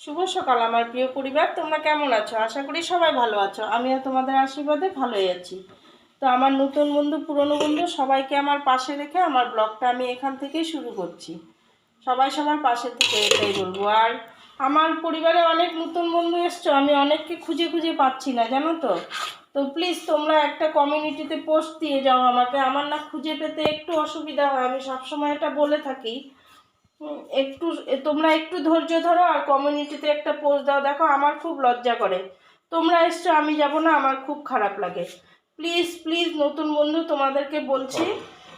শুভ সকাল, আমার প্রিয় পরিবার। তোমরা কেমন আছো? আশা করি সবাই ভালো আছো। আমিও তোমাদের আশীর্বাদে ভালোই আছি। তো আমার নতুন বন্ধু, পুরনো বন্ধু, সবাইকে আমার পাশে রেখে আমার ব্লগটা আমি এখান থেকেই শুরু করছি। সবাই সবার পাশে থেকে এটাই বলব। আর আমার পরিবারে অনেক নতুন বন্ধু এসছো, আমি অনেককে খুঁজে খুঁজে পাচ্ছি না, জানো তো? তো প্লিজ তোমরা একটা কমিউনিটিতে পোস্ট দিয়ে যাও আমাকে। আমার না খুঁজে পেতে একটু অসুবিধা হয়, আমি সবসময় এটা বলে থাকি। একটু, তোমরা একটু ধৈর্য ধরো আর কমিউনিটিতে একটা পোস্ট দাও। দেখো, আমার খুব লজ্জা করে। তোমরা এসছো, আমি যাব না, আমার খুব খারাপ লাগে। প্লিজ প্লিজ নতুন বন্ধু, তোমাদেরকে বলছি,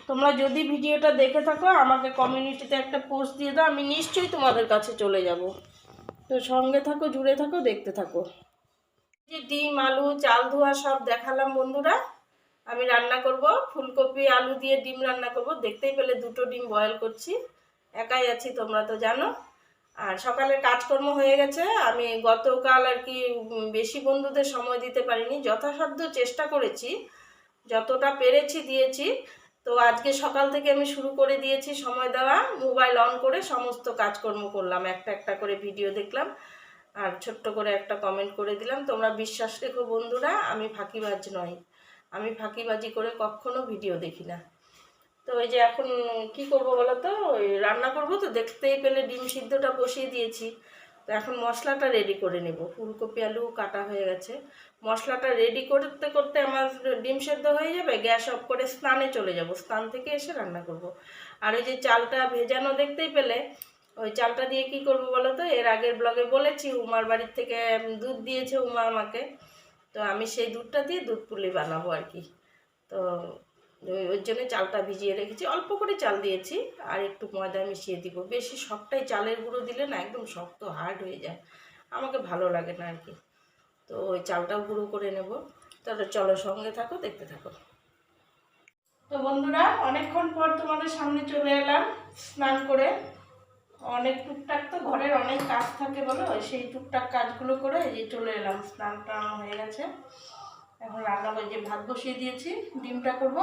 তোমরা যদি ভিডিওটা দেখে থাকো, আমাকে কমিউনিটিতে একটা পোস্ট দিয়ে দাও, আমি নিশ্চয়ই তোমাদের কাছে চলে যাব। তো সঙ্গে থাকো, জুড়ে থাকো, দেখতে থাকো। যে ডিম, আলু, চাল ধোয়া সব দেখালাম বন্ধুরা। আমি রান্না করব, ফুলকপি, আলু দিয়ে ডিম রান্না করব। দেখতেই পেলে দুটো ডিম বয়েল করছি। একাই আছি, তোমরা তো জানো। আর সকালের কাজকর্ম হয়ে গেছে। আমি গতকাল আর কি বেশি বন্ধুদের সময় দিতে পারিনি। যথাসাধ্য চেষ্টা করেছি, যতটা পেরেছি দিয়েছি। তো আজকে সকাল থেকে আমি শুরু করে দিয়েছি সময় দেওয়া। মোবাইল অন করে সমস্ত কাজকর্ম করলাম। একটা একটা করে ভিডিও দেখলাম। আর ছোট্ট করে একটা কমেন্ট করে দিলাম। তোমরা বিশ্বাস রেখো বন্ধুরা, আমি ফাঁকিবাজ নই। আমি ফাঁকিবাজি করে কখনো ভিডিও দেখি না। তো ওই যে এখন কি করব বলো তো ওই রান্না করব তো, দেখতেই পেলে ডিম সিদ্ধটা বসিয়ে দিয়েছি। তো এখন মশলাটা রেডি করে নেব। ফুলকপি, আলু কাটা হয়ে গেছে। মশলাটা রেডি করতে করতে আমার ডিম সেদ্ধ হয়ে যাবে, গ্যাস অফ করে স্নানে চলে যাব। স্নান থেকে এসে রান্না করব। আর ওই যে চালটা ভেজানো দেখতেই পেলে, ওই চালটা দিয়ে কি করব বলো তো এর আগের ব্লগে বলেছি, উমার বাড়ির থেকে দুধ দিয়েছে উমা আমাকে। তো আমি সেই দুধটা দিয়ে দুধ পুলি বানাবো আর কি। তো ওই- জন্য চালটা ভিজিয়ে রেখেছি। অল্প করে চাল দিয়েছি আর একটু ময়দা মিশিয়ে দিব। বেশি সবটাই চালের গুঁড়ো দিলে না একদম শক্ত হার্ড হয়ে যায়। আমাকে ভালো লাগে না আর কি তো ওই চালটাও গুঁড়ো করে নেব। তাহলে চলো সঙ্গে থাকো, দেখতে থাকো। তো বন্ধুরা, অনেকক্ষণ পর তোমাদের সামনে চলে এলাম স্নান করে। অনেক টুকটাক তো ঘরের অনেক কাজ থাকে বলো, সেই টুকটাক কাজগুলো করে এই চলে এলাম। স্নান টান হয়ে গেছে। করে যে ভাত বসিয়ে দিয়েছি, ডিমটা করব।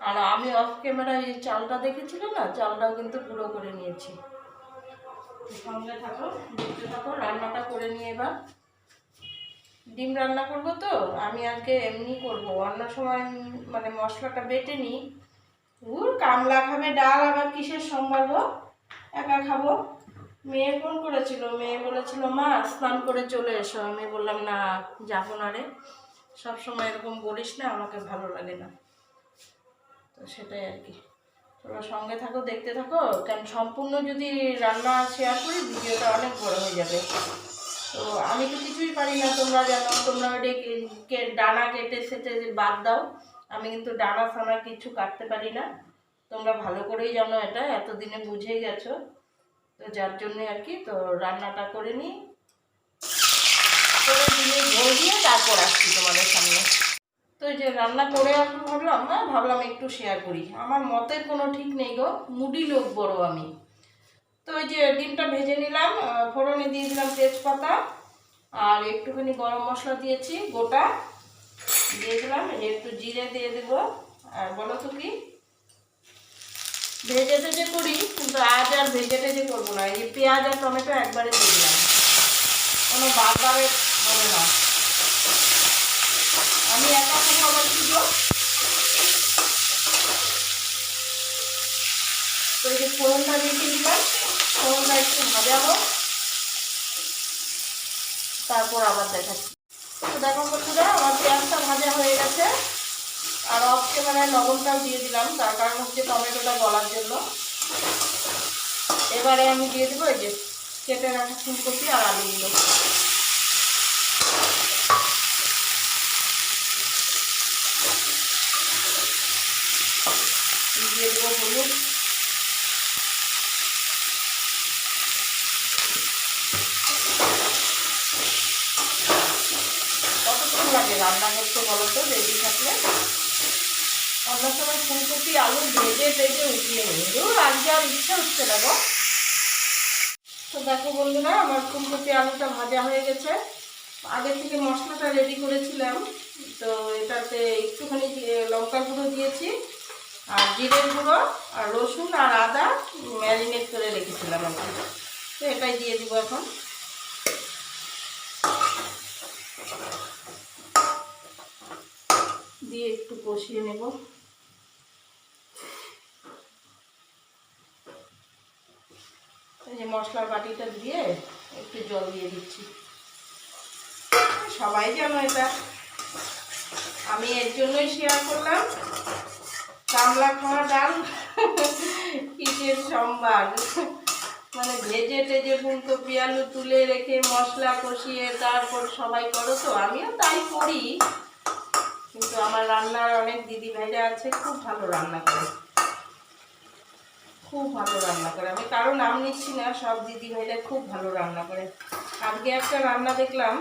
আর আমি অফ ক্যামেরায় এই চালটা দেখেছিল না? চালটাও কিন্তু গুঁড়ো করে নিয়েছি। সঙ্গে থাকো, দেখতে থাকো, রান্নাটা করে নিয়ে এবার। ডিম রান্না করব তো? আমি আজকে এমনি করব। অন্য সময় মানে মশলাটা বেটে নিই। উর কামলা খাবে, ডাল আবার কিসের সম্ভব একা খাব। মেয়ে ফোন করেছিল, মেয়ে বলেছিল, মা, স্নান করে চলে এসো। আমি বললাম, না, যাব না রে। সব সময় এরকম বলিস না, আমাকে ভালো লাগে না। তো সেটাই আর কি। তোমরা সঙ্গে থাকো, দেখতে থাকো। কারণ সম্পূর্ণ যদি রান্না শেয়ার করি, ভিডিওটা অনেক বড় হয়ে যাবে। তো আমি তো কিছুই পারি না, তোমরা জানো, তোমরা ওটা কে- কে- ডানা কেটে সেটে বাদ দাও। আমি কিন্তু ডানা ফানা কিছু কাটতে পারি না। তোমরা ভালো করেই জানো এটা, এতদিনে বুঝেই গেছো। তো যার জন্যে আর কি, তো রান্নাটা করে নিই। দিয়ে ঝোল দিয়ে তারপর আসছি তোমাদের সামনে। তো এই যে রান্না করে এখন ভাবলাম, না, ভাবলাম একটু শেয়ার করি। আমার মতের কোনো ঠিক নেই গো, মুডি লোক বড় আমি। তো ওই যে ডিমটা ভেজে নিলাম ফোড়নে দিয়ে দিলাম তেজপাতা, আর একটুখানি গরম মশলা দিয়েছি, গোটা। দিয়ে দিলাম একটু জিরে দিয়ে দেবো। আর বলো তো কি? ভেজে টেজে করি, কিন্তু আজ আর ভেজে টেজে করব না। এই পেঁয়াজ আর টমেটো একবারে দিয়ে দিলাম। কোনো বারবারে হবে না আমি একা কথা বলছি গো তো এই যে ফোড়নটা রেখে দিলাম ফোড়নটা একটু ভাজা হোক তারপর আবার দেখাচ্ছি তো দেখো বন্ধুরা আমার পেঁয়াজটা ভাজা হয়ে গেছে আর অফ ক্যামেরায় লবণটাও দিয়ে দিলাম তার কারণ হচ্ছে টমেটোটা গলার জন্য এবারে আমি দিয়ে দেবো এই যে কেটে রাখা ফুলকপি আর আলুগুলো দিয়ে দেবো হলুদ কতক্ষণ রান্না করতে বলো তো রেডি থাকলে? অন্য সময় ফুলকপি আলু ভেজে ভেজে উঠিয়ে নিই। ধুর, আজকে আর ইচ্ছা হচ্ছে না গো। তো দেখো বন্ধুরা আমার ফুলকপি আলুটা ভাজা হয়ে গেছে। আগে থেকে মশলাটা রেডি করেছিলাম। তো এটাতে একটুখানি লঙ্কা গুঁড়ো দিয়েছি আর জিরের গুঁড়ো আর রসুন আর আদা ম্যারিনেট করে রেখেছিলাম আর তো এটাই দিয়ে দিব এখন। দিয়ে একটু কষিয়ে নেব। মশলার বাটিটা দিয়ে একটু জল দিয়ে দিচ্ছি। সবাই যেন এটা। আমি এর জন্যই শেয়ার করলাম। কামলা খাওয়া ডাল। কিসের সম্বার মানে ভেজে টেজে ফুলকপি, আলু তুলে রেখে মশলা কষিয়ে তারপর সবাই করো তো? আমিও তাই করি। কিন্তু আমার রান্নার অনেক দিদি ভাইরা আছে, খুব ভালো রান্না করে। খুব ভালো রান্না করে। আমি কারও নাম নিচ্ছি না, সব দিদি ভাইরা খুব ভালো রান্না করে। আজকে একটা রান্না দেখলাম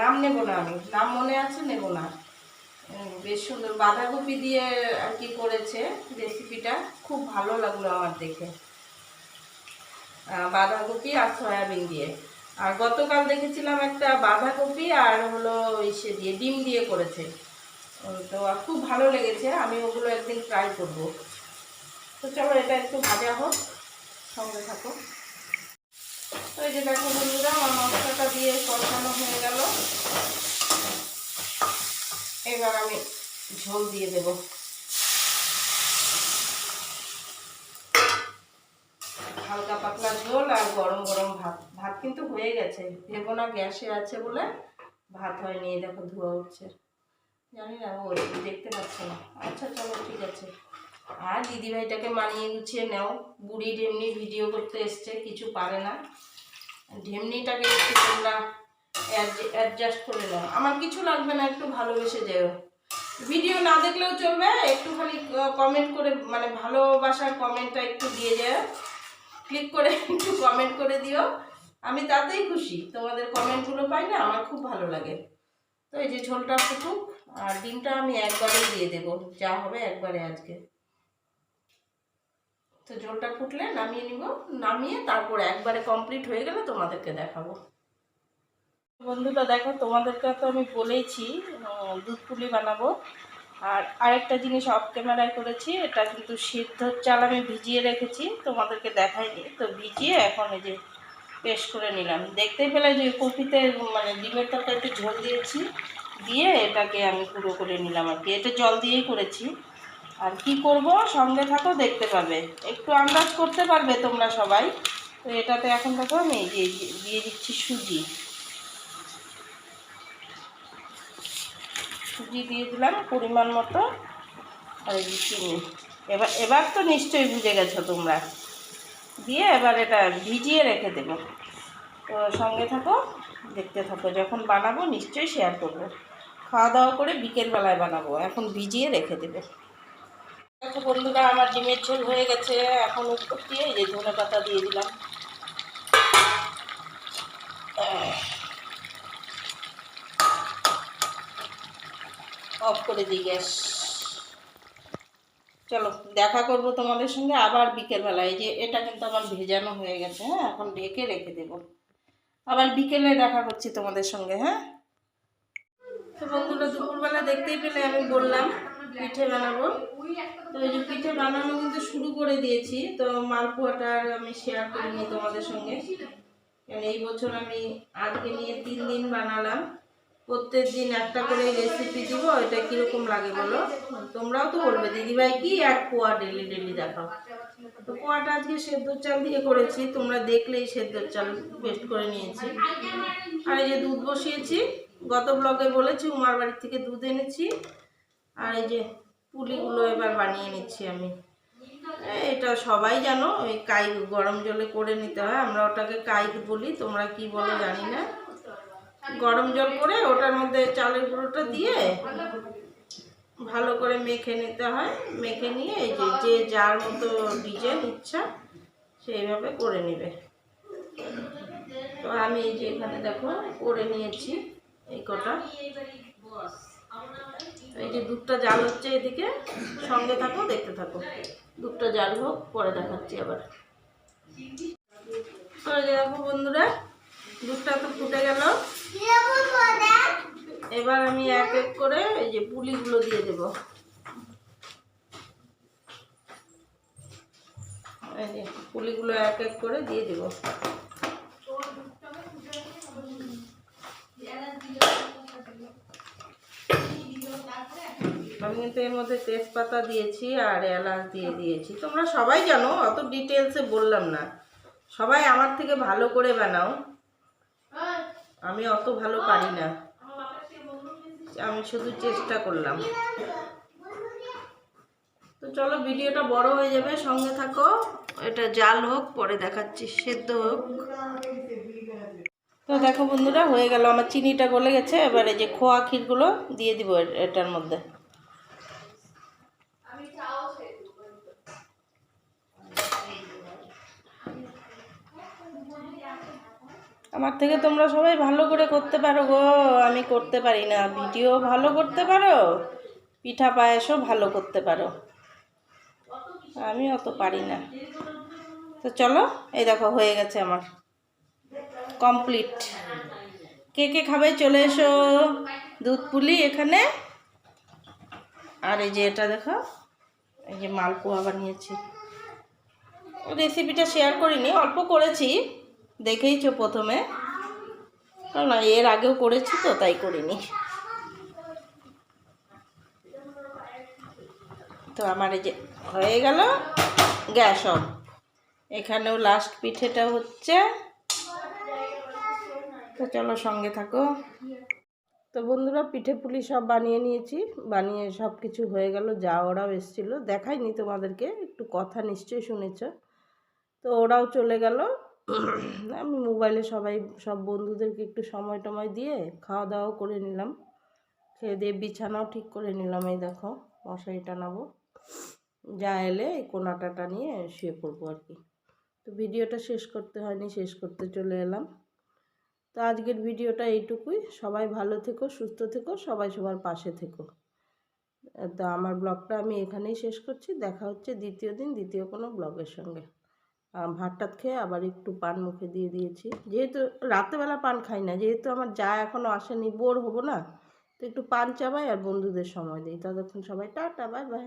নাম নেব না আমি। নাম মনে আছে? নেব না। বেশ সুন্দর। বাঁধাকপি দিয়ে আর কি করেছে রেসিপিটা। খুব ভালো লাগল আমার দেখে। বাঁধাকপি আর সয়াবিন দিয়ে। আর গতকাল দেখেছিলাম একটা বাঁধাকপি আর হলো ইসে দিয়ে, ডিম দিয়ে করেছে। তো খুব ভালো লেগেছে, আমি ওগুলো একদিন ট্রাই করব। তো চলো, এটা একটু ভাজা হোক, সঙ্গে থাকো। তো এই যে দেখো বন্ধুরা, আমার মশলাটা দিয়ে কষানো হয়ে গেল। এবার আমি ঝোল দিয়ে দেব। ঝোল আর গরম গরম ভাত। ভাত কিন্তু হয়ে গেছে। ভেবো না গ্যাসে আছে বলে ভাত হয়নি দেখো ধোয়া উঠছে। জানি না, ও দেখতে পাচ্ছে না। আচ্ছা চলো, ঠিক আছে। আর দিদিভাইটাকে মানিয়ে গুছিয়ে নাও। বুড়ি ঢেমনি ভিডিও করতে এসছে, কিছু পারে না। ঢেমনিটাকে একটু তোমরা অ্যাডজাস্ট করে নাও। আমার কিছু লাগবে না, একটু ভালোবেসে যেও। ভিডিও না দেখলেও চলবে, একটুখানি কমেন্ট করে মানে ভালোবাসার কমেন্টটা একটু দিয়ে যায় ক্লিক করে একটু কমেন্ট করে দিও। আমি তাতেই খুশি। তোমাদের কমেন্টগুলো পাই না, আমার খুব ভালো লাগে। তো এই যে ঝোলটা ফুটুক, আর ডিমটা আমি একবারেই দিয়ে দেবো। যা হবে একবারে আজকে। তো ঝোলটা ফুটলে নামিয়ে নিব। নামিয়ে তারপর একবারে কমপ্লিট হয়ে গেলে তোমাদেরকে দেখাবো। বন্ধুরা, দেখো, তোমাদেরকে তো আমি বলেইছি দুধ পুলি বানাবো। আর আরেকটা জিনিস অফ ক্যামেরায় করেছি, এটা কিন্তু সিদ্ধ চাল আমি ভিজিয়ে রেখেছি, তোমাদেরকে দেখাইনি। তো ভিজিয়ে এখন এই যে পেস্ট করে নিলাম। দেখতেই পেলে যে কপিতে মানে ডিমের তরকারিতে ঝোল দিয়েছি, দিয়ে এটাকে আমি পুরো করে নিলাম আর কি। এটা জল দিয়েই করেছি। আর কি করব? সঙ্গে থাকো, দেখতে পাবে। একটু আন্দাজ করতে পারবে তোমরা সবাই। তো এটাতে এখন দেখো আমি দিয়ে দিচ্ছি সুজি। সুজি দিয়ে দিলাম পরিমাণ মতো। আর এই চিনি। এবার এবার তো নিশ্চয়ই বুঝে গেছো তোমরা। দিয়ে এবার এটা ভিজিয়ে রেখে দেব। তো সঙ্গে থাকো, দেখতে থাকো। যখন বানাবো নিশ্চয়ই শেয়ার করব। খাওয়া দাওয়া করে বিকেলবেলায় বানাবো। এখন ভিজিয়ে রেখে দেবো। বন্ধুরা, আমার ডিমের ঝোল হয়ে গেছে। এখন উপর দিয়ে এই যে ধনে পাতা দিয়ে দিলাম। অফ করে দিই গ্যাস চলো, দেখা করব তোমাদের সঙ্গে আবার বিকেলবেলায়। যে, এটা কিন্তু আমার ভেজানো হয়ে গেছে হ্যাঁ? এখন ঢেকে রেখে দেব। আবার বিকেলে দেখা করছি তোমাদের সঙ্গে হ্যাঁ? তো বন্ধুরা, দুপুরবেলা দেখতেই পেলে আমি বললাম পিঠে বানাবো। তো এই যে পিঠে বানানো কিন্তু শুরু করে দিয়েছি। তো মালপোয়াটা আমি শেয়ার করিনি তোমাদের সঙ্গে। এই বছর আমি আজকে নিয়ে তিন দিন বানালাম। প্রত্যেক দিন একটা করে রেসিপি দিব, এটা কীরকম লাগে বলো? তোমরাও তো বলবে, দিদিভাই কি এক পোয়া ডেলি ডেলি দেখাও। তো পোয়াটা আজকে সেদ্ধ চাল দিয়ে করেছি, তোমরা দেখলেই সেদ্ধ চাল পেস্ট করে নিয়েছি। আর এই যে দুধ বসিয়েছি, গত ব্লগে বলেছি, উমার বাড়ি থেকে দুধ এনেছি। আর এই যে পুলিগুলো এবার বানিয়ে নিচ্ছি আমি। এটা সবাই জানো, ওই কাইক গরম জলে করে নিতে হয়, আমরা ওটাকে কাইক বলি, তোমরা কি বলো জানি না। গরম জল করে ওটার মধ্যে চালের গুঁড়োটা দিয়ে ভালো করে মেখে নিতে হয়। মেখে নিয়ে এই যে যে যার মতো ডিজাইন ইচ্ছা সেইভাবে করে নেবে। তো আমি এই যে এখানে দেখো, করে নিয়েছি এই কটা। এই যে দুধটা জাল হচ্ছে এদিকে, সঙ্গে থাকো, দেখতে থাকো। দুধটা জাল হোক, পরে দেখাচ্ছি আবার। দেখো বন্ধুরা দুধটা তো ফুটে গেল। এবার আমি এক এক করে এই যে পুলিগুলো দিয়ে দেব। এই পুলিগুলো এক এক করে দিয়ে দেব। আমি কিন্তু এর মধ্যে তেজপাতা দিয়েছি আর এলাচ দিয়ে দিয়েছি। তোমরা সবাই জানো, অত ডিটেলসে বললাম না। সবাই আমার থেকে ভালো করে বানাও। আমি অত ভালো পারি না। আমি শুধু চেষ্টা করলাম। তো চলো, ভিডিওটা বড় হয়ে যাবে, সঙ্গে থাকো। এটা জাল হোক, পরে দেখাচ্ছি, সেদ্ধ হোক। তো দেখো বন্ধুরা, হয়ে গেল। আমার চিনিটা গলে গেছে। এবারে যে খোয়া ক্ষীরগুলো দিয়ে দিব এটার মধ্যে। আমার থেকে তোমরা সবাই ভালো করে করতে পারো গো। আমি করতে পারি না। ভিডিও ভালো করতে পারো, পিঠা পায়েসও ভালো করতে পারো। আমি অত পারি না। তো চলো, এই দেখো, হয়ে গেছে আমার কমপ্লিট। কে কে খাবে চলে এসো। দুধ পুলি এখানে। আর এই যে এটা দেখো, এই যে মালপোয়া বানিয়েছি। রেসিপিটা শেয়ার করিনি, অল্প করেছি। দেখেইছো প্রথমে? কারণ এর আগেও করেছি তো, তাই করিনি। তো আমার এই যে হয়ে গেল, গ্যাস অফ। এখানেও লাস্ট পিঠেটা হচ্ছে। তো চলো সঙ্গে থাকো। তো বন্ধুরা, পিঠে পুলি সব বানিয়ে নিয়েছি। বানিয়ে সব কিছু হয়ে গেল, যা ওরাও এসেছিল। দেখাইনি তোমাদেরকে, একটু কথা নিশ্চয়ই শুনেছ। তো ওরাও চলে গেল। আমি মোবাইলে সবাই, সব বন্ধুদেরকে একটু সময় টময় দিয়ে খাওয়া দাওয়াও করে নিলাম। খেয়ে দিয়ে বিছানাও ঠিক করে নিলাম, এই দেখো, মশারি টানাবো। যা এলে এই কোনাটাটা নিয়ে শুয়ে পড়ব আর কি। তো ভিডিওটা শেষ করতে হয়নি, শেষ করতে চলে এলাম। তো আজকের ভিডিওটা এইটুকুই। সবাই ভালো থেকো, সুস্থ থেকো, সবাই সবার পাশে থেকো। তো আমার ব্লগটা আমি এখানেই শেষ করছি। দেখা হচ্ছে দ্বিতীয় দিন, দ্বিতীয় কোনো ব্লগের সঙ্গে। আহ, ভাত টাত খেয়ে আবার একটু পান মুখে দিয়ে দিয়েছি। যেহেতু রাত্রেবেলা পান খাই না যেহেতু আমার যা এখনও আসেনি বোর হব না তো একটু পান চাবাই আর বন্ধুদের সময় দিই। ততক্ষণ সবাই টাটা বাই বাই।